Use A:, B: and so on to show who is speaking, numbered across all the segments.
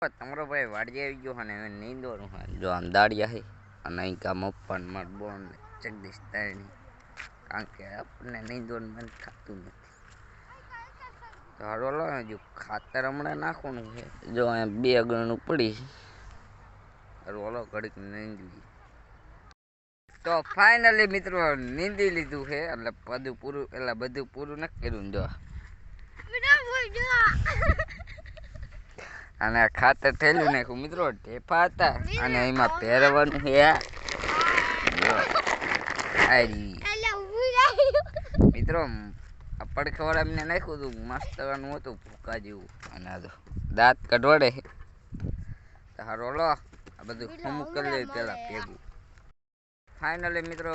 A: તમારો ભાઈ વાડી આવી ગયો અને હવે નીંદવાનું હોય જો આમ છે અને અહીં કામ અપ્પાન માર બોન જગદીશ તારણી કારણ કે આપણને નીંદવાનું મન થતું નથી. તો હારો લો જો ખાતર હમણાં નાખવાનું છે. જો અહીંયા બે ગણું પડી હલો ઘડીક નીંદવી તો ફાઇનલી મિત્રો નીંદી લીધું છે. એટલે બધું પૂરું, એટલે બધું પૂરું નથી કર્યું જો. અને ખાતર થયેલું નાખ્યું. મિત્રો ઢેફા હતા. અને એમાં પહેરવાનું રી. મિત્રો પડખેવાળા એમને નાખ્યું હતું. મસ્ત હતું ભૂકા જેવું. અને આ દાંત કઢવાડે તો હારો લો. આ બધું અમુક કરી લે પેલા ભેગું. ફાઇનલી મિત્રો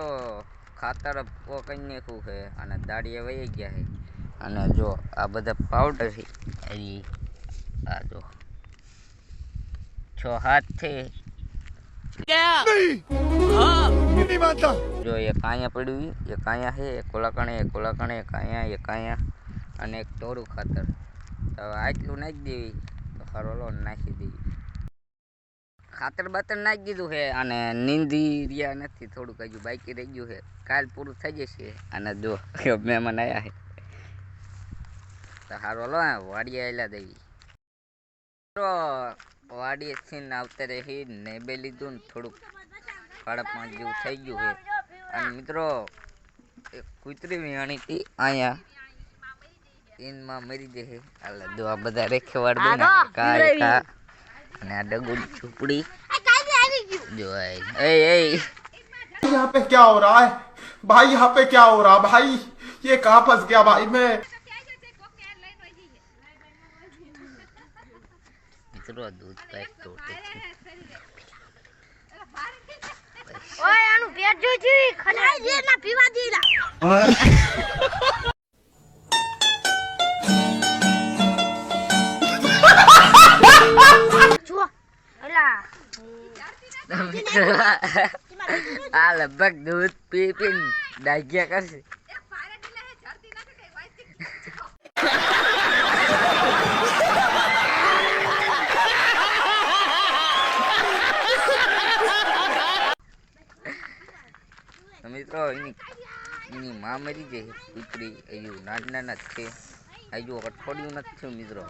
A: ખાતર કઈ નાખ્યું છે. અને દાડીએ વહી ગયા છે. અને જો આ બધા પાવડર છે. આ જો.
B: એકસો સાત
A: જો એક અહીંયા પડ્યું એ અહીંયા છે એક કોલાકણે એક કોલાકણે એક અહીંયા એક અહીંયા અને એક ટોરું ખાતર. તો આટલું નાખી દેવી તો હરોલો નાખી દેવી. ખાતર બાતર નાખી દીધું છે અને નીંદી રહ્યા નથી થોડુંક હજુ બાકી રહી ગયું છે કાલ પૂરું થઈ જશે અને જો મહેમાન આવ્યા છે તો હારો લો વાડીએ આવેલા દેવી. મિત્રો વાડીએથી આવતા રહી નેબે લીધું ને થોડુંક સાડા પાંચ જેવું થઈ ગયું છે અને મિત્રો એક કૂતરી વિહાણી હતી અહીંયા એનમાં મરી જશે એટલે જો આ બધા રેખેવાડ બને કા કા અને આ ડગુડ ઝૂંપડી જો આ એ એ
B: यहाँ पे क्या हो रहा है भाई यहाँ पे क्या हो रहा भाई ये कहाँ फंस गया भाई मैं
A: મિત્રો દૂધ પાઇપ તોડે છે
C: ઓય આનું પેટ છે ખલાઈ દે ના પીવા દીલા
A: આ લગભગ દૂધ પી પીને ડાગ્યા કરશે. મિત્રો એની એની માં મરી જાય કૂતરી હજુ નાના જ છે. હજુ અઠવાડિયું નથી થયું મિત્રો.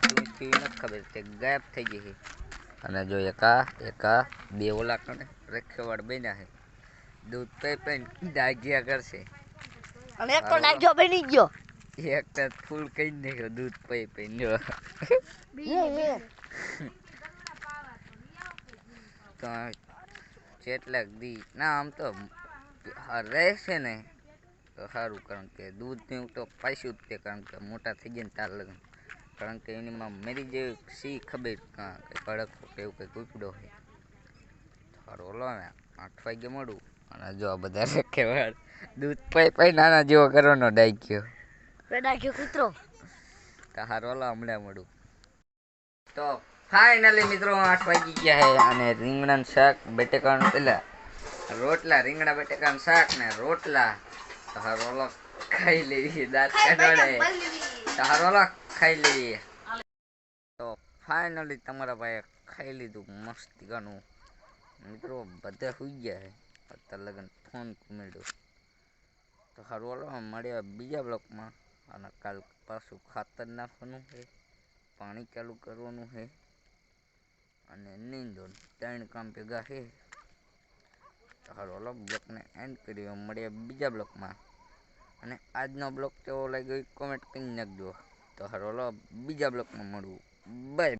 A: શું થયું નથી ખબર. તે ગાયબ થઈ ગઈ છે. અને જો એકા એકા બે ઓલા કણે રખેવાડ બન્યા છે. દૂધ પઈ પઈને દાગ્યા કરશે.
C: અને એક તો નાખ્યો બની ગયો.
A: એક તો ફૂલ કઈ નાખ્યો દૂધ પઈ પઈને જો તો કેટલાક દી. ના આમ તો રહેશે ને તો સારું કારણ કે દૂધને તો પાછું જ તે કારણ કે મોટા થઈ જાય ને તાર લગન. કારણ કે એનીમાં મેરી જેવી સી ખબર કાં કે કડક કે એવું કંઈ કૂપડો હોય સારું ઓલો ને આઠ વાગે મળું. અને જો આ બધા રખેવાળ દૂધ પઈ પઈ નાના જેવો કરવાનો ડાક્યો
C: નાખ્યો કૂતરો.
A: તો હારો ઓલો હમણાં મળું. તો ફાઇનલી મિત્રો આઠ વાગી ગયા છે અને રીંગણાનું શાક બટેકાનું પેલા રોટલા રીંગણા બટેકાનું શાક ને રોટલા. હારો ખાઈ લેવી દાંત કાઢવાડે તો ખાઈ લેવી. તો ફાઇનલી તમારા ભાઈએ ખાઈ લીધું મસ્તી ગાનું મિત્રો બધા સુઈ ગયા છે. અત્યારે લગન ફોન કુમેડ્યો તો સારું ઓલો મળ્યા બીજા બ્લોકમાં. અને કાલ પાછું ખાતર નાખવાનું છે પાણી ચાલુ કરવાનું છે. અને નીંદો ત્રણ કામ ભેગા છે. ચાલો બ્લોકને એન્ડ કરીએ, મળીએ બીજા બ્લોકમાં. અને આજનો બ્લોક કેવો લાગ્યો કોમેન્ટ કરી નાખજો. તો હારો ઓલો બીજા બ્લોકમાં મળવું બાય